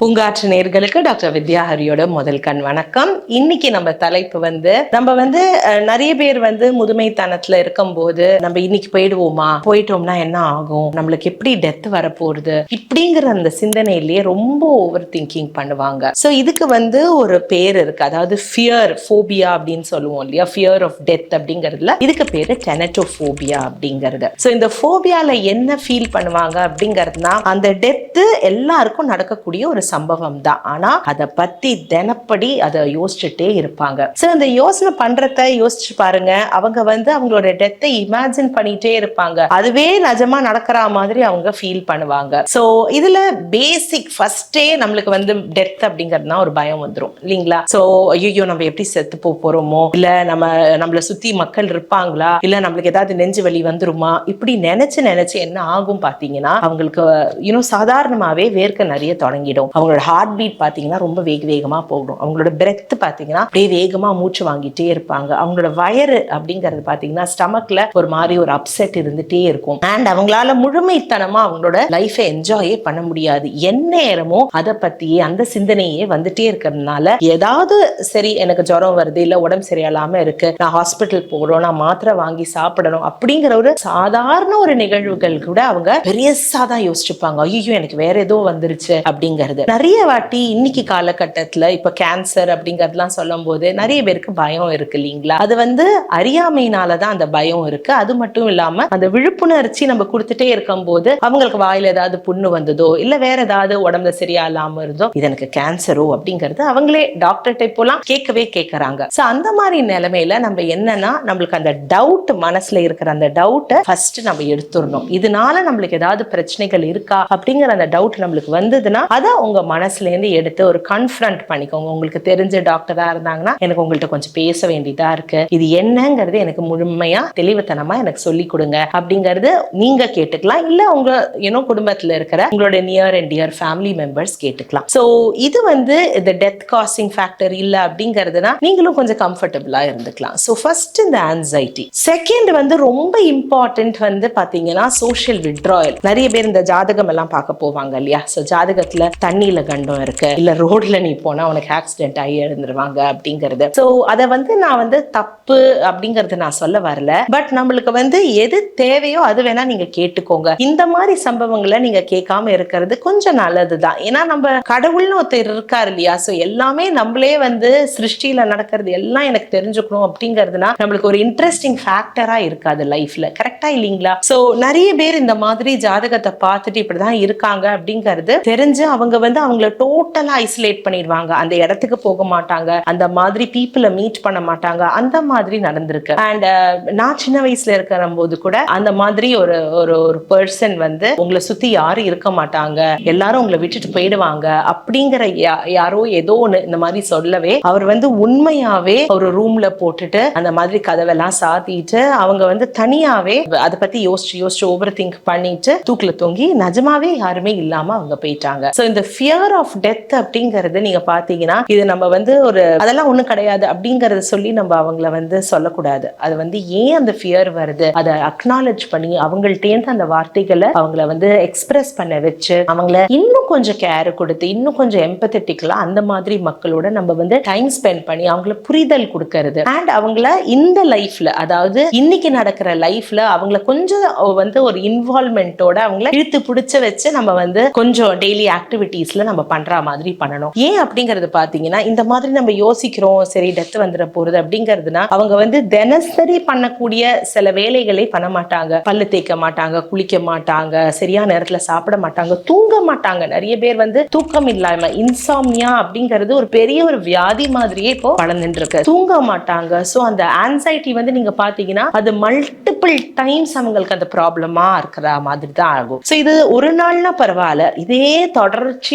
பூங்காற்று நேர்களுக்கு டாக்டர் வித்யாஹரியோட முதல் கண் வணக்கம். இன்னைக்கு நம்ம தலைப்பு வந்து நம்ம வந்து நிறைய பேர் வந்து முதுமைத்தனத்துல இருக்கும்போது நம்ம இன்னைக்கு போயிடுவோமா? போயிட்டோம்னா என்ன ஆகும்? நம்மளுக்கு எப்படி டெத் வரப்போகுது? இப்படிங்கிற அந்த சிந்தனையிலேயே ரொம்ப ஓவர் திங்கிங் பண்ணுவாங்க. ஸோ இதுக்கு வந்து ஒரு பேர் இருக்கு. அதாவது ஃபியர் ஃபோபியா அப்படின்னு சொல்லுவோம் இல்லையா? ஃபியர் ஆஃப் டெத் அப்படிங்கிறதுல. இதுக்கு பேரு டெனட்டோஃபோபியா அப்படிங்கிறது. ஸோ இந்த ஃபோபியால என்ன ஃபீல் பண்ணுவாங்க அப்படிங்கிறதுனா அந்த டெத்து எல்லாருக்கும் நடக்கக்கூடிய ஒரு சம்பவம் தான் ஆனா அதை பத்தி தினப்படி அதை யோசிச்சுட்டே இருப்பாங்க. ஸோ இந்த யோசனை பண்றத யோசிச்சு பாருங்க. அவங்க வந்து அவங்களோட டெத்தை இமேஜின் பண்ணிட்டே இருப்பாங்க. அதுவே நிஜமா நடக்கிற மாதிரி அவங்க ஃபீல் பண்ணுவாங்க. ஸோ இதுல பேசிக் ஃபர்ஸ்டே நம்மளுக்கு வந்து டெத் அப்படிங்கிறதுனா ஒரு பயம் வந்துரும். இல்லைங்களா? ஸோ ஐயோ நம்ம எப்படி செத்து போக போறோமோ? இல்ல நம்ம நம்மளை சுத்தி மக்கள் இருப்பாங்களா? இல்ல நம்மளுக்கு ஏதாவது நெஞ்சு வலி வந்துருமா? இப்படி நினைச்சு நினைச்சு என்ன ஆகும் பாத்தீங்கன்னா அவங்களுக்கு இன்னும் சாதாரணமாவே வேர்க்க நிறைய தொடங்கிடும். அவங்களோட ஹார்ட் பீட் பார்த்தீங்கன்னா ரொம்ப வேக வேகமாக போகும் அவங்களோட பிரெத் பார்த்தீங்கன்னா அப்படியே வேகமாக மூச்சு வாங்கிட்டே இருப்பாங்க. அவங்களோட வயறு அப்படிங்கிறது பார்த்தீங்கன்னா ஸ்டமக்ல ஒரு மாதிரி ஒரு அப்செட் இருந்துட்டே இருக்கும். அண்ட் அவங்களால முழுமைத்தனமாக அவங்களோட லைஃபை என்ஜாயே பண்ண முடியாது. எந்நேரமும் அதை பற்றியே அந்த சிந்தனையே வந்துட்டே இருக்கிறதுனால ஏதாவது சரி எனக்கு ஜுரம் வருது இல்லை உடம்பு சரியில்லாமல் இருக்கு நான் ஹாஸ்பிட்டல் போகிறோம் நான் மாத்திரை வாங்கி சாப்பிடணும் அப்படிங்கிற ஒரு சாதாரண ஒரு நிகழ்வுகள் கூட அவங்க பெரியசா தான் யோசிச்சுப்பாங்க. ஐயோ எனக்கு வேற ஏதோ வந்துருச்சு அப்படிங்கிறது. நிறைய வாட்டி இன்னைக்கு காலகட்டத்தில் இப்போ கேன்சர் அப்படிங்கிறதுலாம் சொல்லும் போது நிறைய பேருக்கு பயம் இருக்கு இல்லைங்களா? அது வந்து அறியாமையினால தான் அந்த பயம் இருக்கு. அது மட்டும் இல்லாம அந்த விழிப்புணர்ச்சி நம்ம கொடுத்துட்டே இருக்கும் போது அவங்களுக்கு வாயில ஏதாவது புண்ணு வந்ததோ இல்ல வேற ஏதாவது உடம்புல சரியா இல்லாம இருந்தோ இது எனக்கு கேன்சரோ அப்படிங்கிறது அவங்களே டாக்டர்கிட்ட இப்போலாம் கேட்கவே கேட்கறாங்க. சோ அந்த மாதிரி நிலைமையில நம்ம என்னன்னா நம்மளுக்கு அந்த டவுட் மனசுல இருக்கிற அந்த டவுட்டை ஃபர்ஸ்ட் நம்ம எடுத்துடணும். இதனால நம்மளுக்கு ஏதாவது பிரச்சனைகள் இருக்கா அப்படிங்கிற அந்த டவுட் நம்மளுக்கு வந்ததுன்னா அதை உங்க மனசுல இருந்து எடுத்து ஒரு கன்ஃபரண்ட் பண்ணிக்கோங்க. உங்களுக்கு தெரிஞ்ச டாக்டராக இருந்தாங்கன்னா எனக்கு உங்கள்கிட்ட கொஞ்சம் பேச வேண்டியதா இருக்கு. இது என்னங்கிறது எனக்கு முழுமையா தெளிவுத்தனமா எனக்கு சொல்லி கொடுங்க. அப்படிங்கறது நீங்க கேட்டுக்கலாம். இல்ல உங்க ஏன்னோ குடும்பத்துல இருக்கிற உங்களோட near and dear family members கேட்டுக்கலாம். சோ இது வந்து இந்த டெத் காசிங் ஃபேக்டர் இல்ல அப்படிங்கிறதுனா நீங்களும் கொஞ்சம் கம்ஃபர்டபுளாக இருந்துக்கலாம். ஸோ ஃபர்ஸ்ட் இந்த ஆன்சைட்டி செகண்ட் வந்து ரொம்ப இம்பார்ட்டன்ட் வந்து பாத்தீங்கன்னா சோஷியல் விட்ராயல் நிறைய பேர் இந்த ஜாதகம் எல்லாம் பார்க்க போவாங்க இல்லையா? ஸோ ஜாதகத்துல தண்ணியில கண்டம் இருக்கு. இல்ல ரோட்ல நீ போனா உனக்கு ஆக்சிடென்ட் ஆகி எழுந்துருவாங்க அப்படிங்கிறது. ஸோ அதை வந்து நான் வந்து தப்பு அப்படிங்கறது நான் சொல்ல வரல. பட் நம்மளுக்கு வந்து எது தேவையோ அது வேணா நீங்க கேட்டுக்கோங்க. இந்த மாதிரி சம்பவங்களை நீங்க கேட்காம இருக்கிறது கொஞ்சம் நல்லதுதான். ஏன்னா நம்ம கடவுள்னு ஒருத்தர் இருக்காரு இல்லையா? ஸோ எல்லாமே நம்மளே வந்து சிருஷ்டியில நடக்கிறது எல்லாம் எனக்கு தெரிஞ்சுக்கணும் அப்படிங்கிறதுனா நம்மளுக்கு ஒரு இன்ட்ரெஸ்டிங் ஃபேக்டரா இருக்காது லைஃப்ல கரெக்டா இல்லைங்களா? ஸோ நிறைய பேர் இந்த மாதிரி ஜாதகத்தை பார்த்துட்டு இப்படிதான் இருக்காங்க அப்படிங்கிறது தெரிஞ்சு அவங்க வந்து அவங்கள டோட்டலா ஐசோலேட் பண்ணிடுவாங்க. அந்த இடத்துக்கு போக மாட்டாங்க. அந்த மாதிரி பீப்புளை மீட் பண்ண மாட்டாங்க. அந்த மாதிரி நடந்திருக்கு. அண்ட் uh, நான் சின்ன வயசுல இருக்கிற போது கூட அந்த மாதிரி ஒரு ஒரு ஒரு பர்சன் வந்து உங்களை சுத்தி யாரும் இருக்க மாட்டாங்க. எல்லாரும் உங்களை விட்டுட்டு போயிடுவாங்க. அப்படிங்கிற யா- யாரோ ஏதோ ஒன்று இந்த மாதிரி சொல்லவே அவர் வந்து உண்மையாவே ஒரு ரூம்ல போட்டுட்டு அந்த மாதிரி கதவெல்லாம் சாத்திட்டு அவங்க வந்து தனியாவே அதை பத்தி யோசிச்சு யோசிச்சு ஓவர் திங்க் பண்ணிட்டு தூக்குல தொங்கி நிஜமாவே யாருமே இல்லாம அவங்க போயிட்டாங்க. ஸோ இந்த ஃபியர் ஆஃப் டெத் அப்படிங்கிறது நீங்க பாத்தீங்கன்னா இது நம்ம வந்து ஒரு அதெல்லாம் ஒண்ணும் கிடையாது அப்படிங்கறத சொல்லி நம்ம அவங்கள வந்து சொல்லக்கூடாது. அது வந்து ஏன் அந்த ஃபியர் வருது? அதை அக்னாலேஜ் பண்ணி அவங்கள்ட்டேந்து அந்த வார்த்தைகளை அவங்கள வந்து எக்ஸ்பிரஸ் பண்ண வச்சு அவங்கள இன்னும் கொஞ்சம் கேர் கொடுத்து இன்னும் கொஞ்சம் எம்பத்தட்டிக்கலா அந்த மாதிரி மக்களோட நம்ம வந்து டைம் ஸ்பெண்ட் பண்ணி அவங்கள புரிதல் கொடுக்கறது. அண்ட் அவங்கள இந்த லைஃப்ல அதாவது இன்னைக்கு நடக்கிற லைஃப்ல அவங்கள கொஞ்சம் வந்து ஒரு இன்வால்மெண்ட்டோட அவங்கள இழுத்து பிடிச்ச வச்சு நம்ம வந்து கொஞ்சம் டெய்லி ஆக்டிவிட்டிஸ் ஆக்டிவிட்டீஸ்ல நம்ம பண்ற மாதிரி பண்ணணும். ஏன் அப்படிங்கறது பாத்தீங்கன்னா இந்த மாதிரி நம்ம யோசிக்கிறோம் சரி டெத் வந்துட போறது அப்படிங்கிறதுனா அவங்க வந்து தினசரி பண்ணக்கூடிய சில வேலைகளை பண்ண மாட்டாங்க. பல்லு தேய்க்க மாட்டாங்க குளிக்க மாட்டாங்க சரியான நேரத்துல சாப்பிட மாட்டாங்க தூங்க மாட்டாங்க. நிறைய பேர் வந்து தூக்கம் இல்லாம இன்சாமியா அப்படிங்கிறது ஒரு பெரிய ஒரு வியாதி மாதிரியே இப்போ வளர்ந்துட்டு இருக்கு தூங்க மாட்டாங்க. சோ அந்த ஆன்சைட்டி வந்து நீங்க பாத்தீங்கன்னா அது மல்டிபிள் டைம்ஸ் அவங்களுக்கு அந்த ப்ராப்ளமா இருக்கிற மாதிரி தான் ஆகும். சோ இது ஒரு நாள்னா பரவாயில்ல. இதே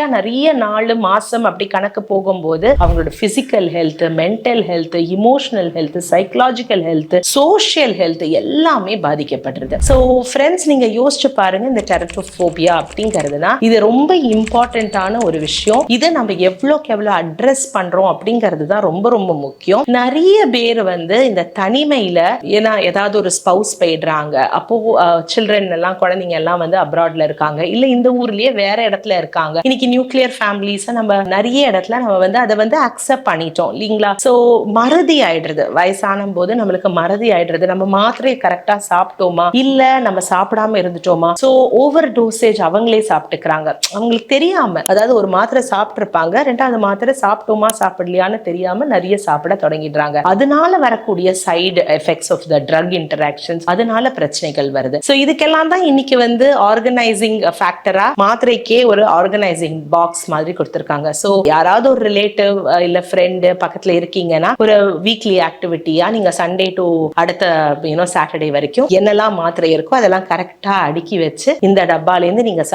தொடர்ச்சியா நிறைய நாள் மாசம் அப்படி கணக்கு போகும்போது அவங்களோட physical health mental health emotional health psychological health social health எல்லாமே பாதிக்கப்படுறது ஸோ ஃப்ரெண்ட்ஸ் நீங்க யோசிச்சு பாருங்க இந்த டெரட்டோஃபோபியா அப்படிங்கிறதுனா இது ரொம்ப இம்பார்ட்டண்ட்டான ஒரு விஷயம். இதை நம்ம எவ்வளோக்கு எவ்வளோ அட்ரஸ் பண்றோம் அப்படிங்கிறது தான் ரொம்ப ரொம்ப முக்கியம். நிறைய பேர் வந்து இந்த தனிமையில ஏன்னா ஏதாவது ஒரு ஸ்பவுஸ் போயிடுறாங்க. அப்போ சில்ட்ரன் எல்லாம் குழந்தைங்க எல்லாம் வந்து அப்ராட்ல இருக்காங்க. இல்ல இந்த ஊர்லயே வேற இடத்துல இருக்காங்க. இன்னைக்கு நியூக்ளியர் ஃபேமிலிஸை நம்ம நிறைய இடத்துல நம்ம வந்து அதை வந்து அக்செப்ட் பண்ணிட்டோம் இல்லைங்களா? ஸோ மறதி ஆயிடுறது. வயசான போது நம்மளுக்கு மறதி ஆயிடுறது. நம்ம மாத்திரையை கரெக்டா சாப்பிட்டோமா? இல்ல நம்ம சாப்பிடாம இருந்துட்டோமா? ஸோ ஓவர் டோசேஜ் அவங்களே சாப்பிட்டுக்கிறாங்க. அவங்களுக்கு தெரியாம அதாவது ஒரு மாத்திரை சாப்பிட்டிருப்பாங்க ரெண்டாவது மாத்திரை சாப்பிட்டோமா சாப்பிடலையான்னு தெரியாம நிறைய சாப்பிட தொடங்கிடுறாங்க. அதனால வரக்கூடிய side effects of the drug interactions அதனால பிரச்சனைகள் வருது. ஸோ இதுக்கெல்லாம் தான் இன்னைக்கு வந்து ஆர்கனைசிங் ஃபேக்டரா மாத்திரைக்கே ஒரு ஆர்கனைசிங் பாக்ஸ் மாதிரி கொடுத்துருக்காங்க. ஸோ யாராவது ஒரு ரிலேட்டிவ் இல்ல ஃப்ரெண்டு பக்கத்துல இருக்கீங்கன்னா ஒரு வீக்லி ஆக்டிவிட்டியா நீங்க சண்டே டு அடுத்த யூனோ சாட்டர்டே வரைக்கும் என்னெல்லாம் மாத்திரை இருக்கோ அதெல்லாம் கரெக்டா அடுக்கி வச்சு இந்த டப்பால இருந்து நீங்க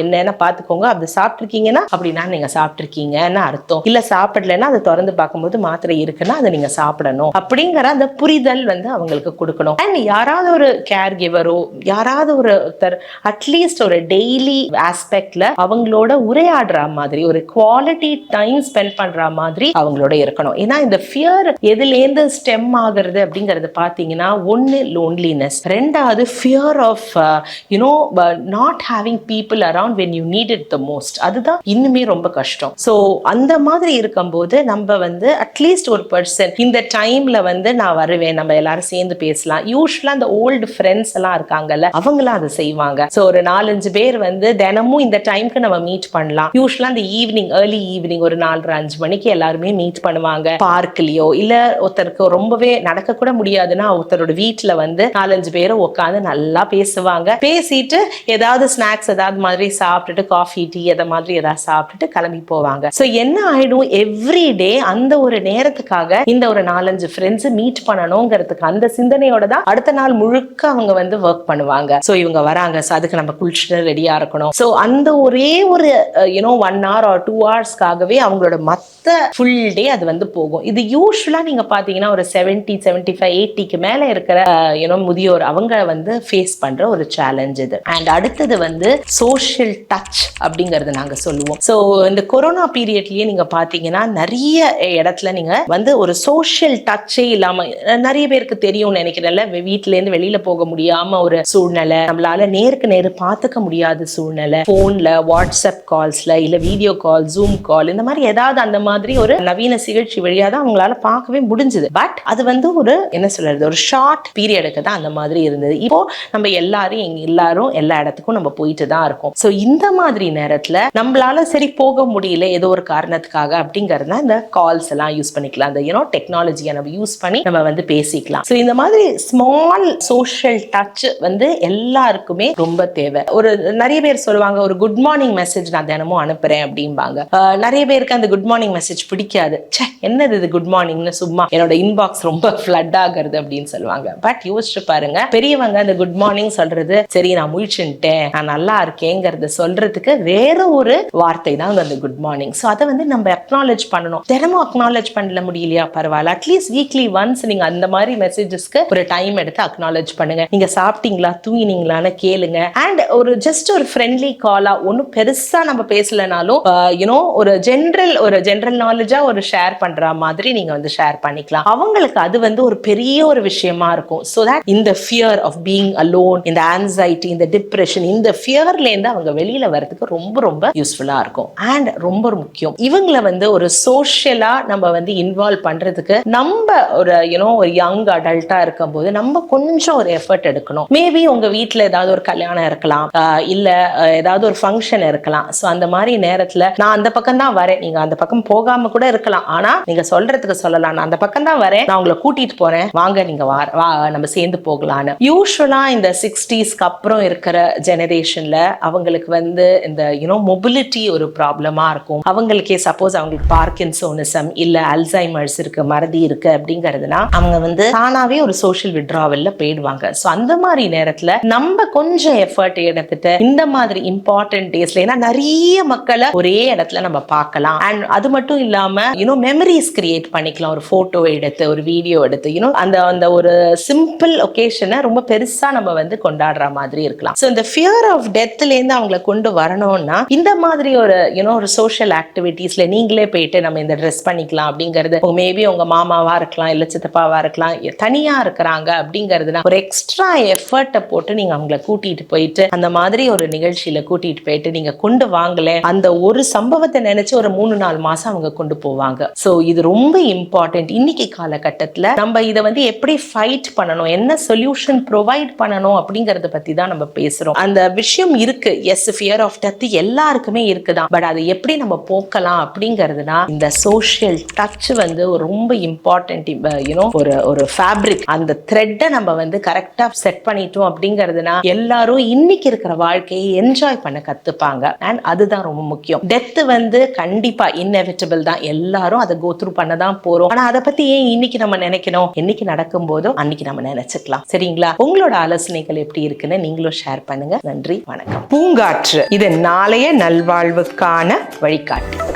என்னென்ன பார்த்துக்கோங்க பாத்துக்கோங்க. அப்படி சாப்பிட்ருக்கீங்கன்னா அப்படின்னா நீங்க சாப்பிட்ருக்கீங்கன்னு அர்த்தம். இல்லை சாப்பிடலன்னா அதை திறந்து பார்க்கும்போது மாத்திரை இருக்குன்னா அதை நீங்க சாப்பிடணும். அப்படிங்கிற அந்த புரிதல் வந்து அவங்களுக்கு கொடுக்கணும். அண்ட் யாராவது ஒரு கேர் கிவரோ யாராவது ஒருத்தர் அட்லீஸ்ட் ஒரு டெய்லி ஆஸ்பெக்ட்ல அவங்களோட உரையாடுற மாதிரி ஒரு குவாலிட்டி டைம் ஸ்பெண்ட் பண்ற மாதிரி அவங்களோட இருக்கணும். ஏன்னா இந்த ஃபியர் எதுலேருந்து ஸ்டெம் ஆகுறது அப்படிங்கறது பாத்தீங்கன்னா ஒன்னு லோன்லினஸ் ரெண்டாவது fear of you know not having people around when you need it the most அதுதான் இன்னுமே ரொம்ப கஷ்டம். ஸோ அந்த மாதிரி இருக்கும்போது நம்ம வந்து அட்லீஸ்ட் ஒரு பர்சன் இந்த டைம்ல வந்து நான் வருவேன் நம்ம எல்லாரும் சேர்ந்து பேசலாம். யூஸ்வலா அந்த ஓல்டு ஃப்ரெண்ட்ஸ் எல்லாம் இருக்காங்கல்ல அவங்களாம் அதை செய்வாங்க. ஸோ ஒரு நாலஞ்சு பேர் வந்து தினமும் இந்த டைம்க்கு நம்ம மீட் பண்ணலாம். யூஸ்வலா அந்த ஈவினிங் ஏர்லி ஈவினிங் ஒரு நாலரை அஞ்சு மணிக்கு எல்லாருமே மீட் பண்ணுவாங்க. பார்க்லயோ இல்ல ஒருத்தருக்கு ரொம்பவே நடக்க கூட முடியாதுன்னா ஒருத்தரோட வீட்டுல வந்து நாலஞ்சு பேரும் உட்காந்து நல்லா பேசுவாங்க. பேசிட்டு ஏதாவது ஸ்நாக்ஸ் ஏதாவது மாதிரி சாப்பிட்டுட்டு காஃபி டீ எதை மாதிரி ஏதாவது சாப்பிட்டுட்டு கிளம்பி போவாங்க. ஸோ என்ன ஆயிடும்? எவ்ரி டே அந்த ஒரு நேரத்துக்காக இந்த ஒரு நாலஞ்சு ஃப்ரெண்ட்ஸ் மீட் பண்ணணுங்கிறதுக்கு அந்த சிந்தனையோட தான் அடுத்த நாள் முழுக்க அவங்க வந்து ஒர்க் பண்ணுவாங்க. ஸோ இவங்க வராங்க. ஸோ அதுக்கு நம்ம குளிச்சுட்டு ரெடியா இருக்கணும். ஸோ அந்த ஒரே ஒரு you know one hour or two ஹவர்ஸ்க்காகவே அவங்களோட மத்த ஃபுல் டே அது வந்து போகும். இது யூஸ்வலா நீங்க பாத்தீங்கன்னா ஒரு செவன்டி செவன்டி ஃபைவ் எயிட்டிக்கு மேல இருக்கிற யூனோ முதியோர் அவங்க வந்து ஃபேஸ் பண்ற ஒரு சேலஞ்ச் இது. அண்ட் அடுத்தது வந்து சோஷியல் டச் அப்படிங்கறது நாங்க சொல்லுவோம். ஸோ இந்த கொரோனா பீரியட்லயே நீங்க பாத்தீங்கன்னா நிறைய இடத்துல நீங்க வந்து ஒரு சோஷியல் டச்சே இல்லாம நிறைய பேருக்கு தெரியும்னு நினைக்கிறேன்ல. வீட்டுல இருந்து வெளியில போக முடியாம ஒரு சூழ்நிலை நம்மளால நேருக்கு நேரு பார்த்துக்க முடியாத சூழ்நிலை போன்ல வாட்ஸ்அப் கால்ஸில் இல்லை வீடியோ கால் ஜூம் கால் இந்த மாதிரி ஏதாவது அந்த மாதிரி ஒரு நவீன சிகிச்சை வழியாக தான் அவங்களால பார்க்கவே முடிஞ்சது. பட் அது வந்து ஒரு என்ன சொல்றது ஒரு ஷார்ட் பீரியடுக்கு தான் அந்த மாதிரி இருந்தது. இப்போ நம்ம எல்லாரும் எங்க எல்லாரும் எல்லா இடத்துக்கும் நம்ம போயிட்டு தான் இருக்கோம். ஸோ இந்த மாதிரி நேரத்தில் நம்மளால சரி போக முடியல ஏதோ ஒரு காரணத்துக்காக அப்படிங்கறது இந்த கால்ஸ் எல்லாம் யூஸ் பண்ணிக்கலாம். அந்த யூனோ டெக்னாலஜியை நம்ம யூஸ் பண்ணி நம்ம வந்து பேசிக்கலாம். ஸோ இந்த மாதிரி ஸ்மால் சோஷியல் டச் வந்து எல்லாருக்குமே ரொம்ப தேவை. ஒரு நிறைய பேர் சொல்லுவாங்க ஒரு குட் மார்னிங் மெசேஜ் நான் தினமும் அனுப்புறேன் அப்படிம்பாங்க. நிறைய பேருக்கு அந்த குட் மார்னிங் மெசேஜ் பிடிக்காது. சே என்னது இது குட் மார்னிங்னு சும்மா என்னோட இன்பாக்ஸ் ரொம்ப ஃப்ளட் ஆகுறது அப்படின்னு சொல்லுவாங்க. பட் யோசிச்சு பாருங்க பெரியவங்க அந்த குட் மார்னிங் சொல்றது சரி நான் முழிச்சுட்டேன் நான் நல்லா இருக்கேங்கிறத சொல்றதுக்கு வேற ஒரு வார்த்தை தான் அந்த குட் மார்னிங் ஸோ அதை வந்து நம்ம அக்னாலேஜ் பண்ணணும். தினமும் அக்னாலேஜ் பண்ணல முடியலையா? பரவாயில்ல. அட்லீஸ்ட் வீக்லி ஒன்ஸ் நீங்க அந்த மாதிரி மெசேஜஸ்க்கு ஒரு டைம் எடுத்து அக்னாலேஜ் பண்ணுங்க. நீங்க சாப்பிட்டீங்களா? தூங்கினீங்களான்னு கேளுங்க. அண்ட் ஒரு ஜஸ்ட் ஒரு ஃப்ரெண்ட்லி காலா ஒன்றும் பெருசா நம்ம பேசலனாலும் யூனோ ஒரு ஜென்ரல் ஒரு ஜென்ரல் நாலேஜா ஒரு ஷேர் பண்ற மாதிரி நீங்க வந்து ஷேர் பண்ணிக்கலாம். அவங்களுக்கு அது வந்து ஒரு பெரிய ஒரு விஷயமா இருக்கும். ஸோ தட் இந்த ஃபியர் ஆஃப் பீங் அலோன் இந்த ஆன்சைட்டி இந்த டிப்ரெஷன் இந்த ஃபியர்ல இருந்து அவங்க வெளியில வர்றதுக்கு ரொம்ப ரொம்ப யூஸ்ஃபுல்லா இருக்கும். அண்ட் ரொம்ப முக்கியம். இவங்களை வந்து ஒரு சோஷியலா நம்ம வந்து இன்வால்வ் பண்றதுக்கு நம்ம ஒரு யூனோ ஒரு யங் அடல்ட்டா இருக்கும்போது நம்ம கொஞ்சம் ஒரு எஃபர்ட் எடுக்கணும். மேபி உங்க வீட்டுல ஏதாவது ஒரு கல்யாணம் இருக்கலாம். இல்ல ஏதாவது ஒரு ஃபங்க்ஷன் இருக்கலாம் ஸோ அந்த மாதிரி நேரத்துல நான் அந்த பக்கம் தான் வரேன். நீங்க அந்த பக்கம் போகாம கூட இருக்கலாம். ஆனா நீங்க சொல்றதுக்கு சொல்லலாம். நான் அந்த பக்கம் தான் வரேன். நான் உங்களை கூட்டிட்டு போறேன். வாங்க நீங்க வா வா நம்ம சேர்ந்து போகலான்னு. யூஸ்வலா இந்த சிக்ஸ்டீஸ்க்கு அப்புறம் இருக்கிற ஜெனரேஷன்ல அவங்களுக்கு வந்து இந்த யூனோ மொபிலிட்டி ஒரு ப்ராப்ளமா இருக்கும். அவங்களுக்கே சப்போஸ் அவங்களுக்கு பார்க்கின்சோனிசம் இல்ல அல்சைமர்ஸ் இருக்கு மறதி இருக்கு அப்படிங்கிறதுனா அவங்க வந்து தானாவே ஒரு சோஷியல் விட்ராவல்ல போயிடுவாங்க. ஸோ அந்த மாதிரி நேரத்துல நம்ம கொஞ்சம் எஃபர்ட் எடுத்துட்டு இந்த மாதிரி இம்பார்ட்டன்ட் டேஸ்ல ஏன்னா நிறைய மக்களை ஒரே இடத்துல நம்ம பார்க்கலாம். அண்ட் அது மட்டும் இல்லாம யூனோ மெமரிஸ் கிரியேட் பண்ணிக்கலாம். ஒரு போட்டோ எடுத்து ஒரு வீடியோ எடுத்து யூனோ அந்த அந்த ஒரு சிம்பிள் ஒகேஷனை ரொம்ப பெருசா நம்ம வந்து கொண்டாடுற மாதிரி இருக்கலாம். ஸோ இந்த ஃபியர் ஆஃப் டெத்ல இருந்து அவங்களை கொண்டு வரணும்னா இந்த மாதிரி ஒரு யூனோ ஒரு சோஷியல் ஆக்டிவிட்டீஸ்ல நீங்களே போயிட்டு நம்ம இந்த ட்ரெஸ் பண்ணிக்கலாம் அப்படிங்கிறது மேபி உங்க மாமாவா இருக்கலாம் இல்ல சித்தப்பாவா இருக்கலாம் தனியா இருக்கிறாங்க அப்படிங்கிறதுனா ஒரு எக்ஸ்ட்ரா எஃபர்ட்டை போட்டு நீங்க அவங்கள கூட்டிட்டு போயிட்டு அந்த மாதிரி ஒரு நிகழ்ச்சியில கூட்டிட்டு போயிட்டு நீங்க கொண்டு வாங்கல. அந்த ஒரு சம்பவத்தை நினைச்சு ஒரு மூணு நாலு மாசம் அவங்க கொண்டு போவாங்க. சோ இது ரொம்ப இம்பார்ட்டன்ட் இன்னைக்கு காலகட்டத்துல நம்ம இதை வந்து எப்படி ஃபைட் பண்ணணும் என்ன சொல்யூஷன் ப்ரொவைட் பண்ணணும் அப்படிங்கறத பத்தி தான் நம்ம பேசுறோம். அந்த விஷயம் இருக்கு. எஸ் ஃபியர் ஆஃப் டெத் எல்லாருக்குமே இருக்குதான். பட் அதை எப்படி நம்ம போக்கலாம் அப்படிங்கிறதுனா இந்த சோஷியல் டச் வந்து ஒரு ரொம்ப இம்பார்ட்டன்ட் யூனோ ஒரு ஒரு ஃபேப்ரிக் அந்த த்ரெட்டை நம்ம வந்து கரெக்டா செட் பண்ணிட்டோம் அப்படிங்கிறதுனா எல்லாரும் இன்னைக்கு இருக்கிற வாழ்க்கையை என்ஜாய் பண்ண கத்துப்பாங்க அண்ட் அதுதான் ரொம்ப முக்கியம். டெத் வந்து கண்டிப்பா இன்னெவிட்டபிள் தான். எல்லாரும் அதை கோத்ரூ பண்ண தான் போறோம். ஆனா அதை பத்தி ஏன் இன்னைக்கு நம்ம நினைக்கணும்? என்னைக்கு நடக்கும் போதோ அன்னைக்கு நம்ம நினைச்சுக்கலாம். சரிங்களா? உங்களோட ஆலோசனைகள் எப்படி இருக்குன்னு நீங்களும் ஷேர் பண்ணுங்க. நன்றி வணக்கம். பூங்காற்று இது நாளைய நல்வாழ்வுக்கான வழிகாட்டு.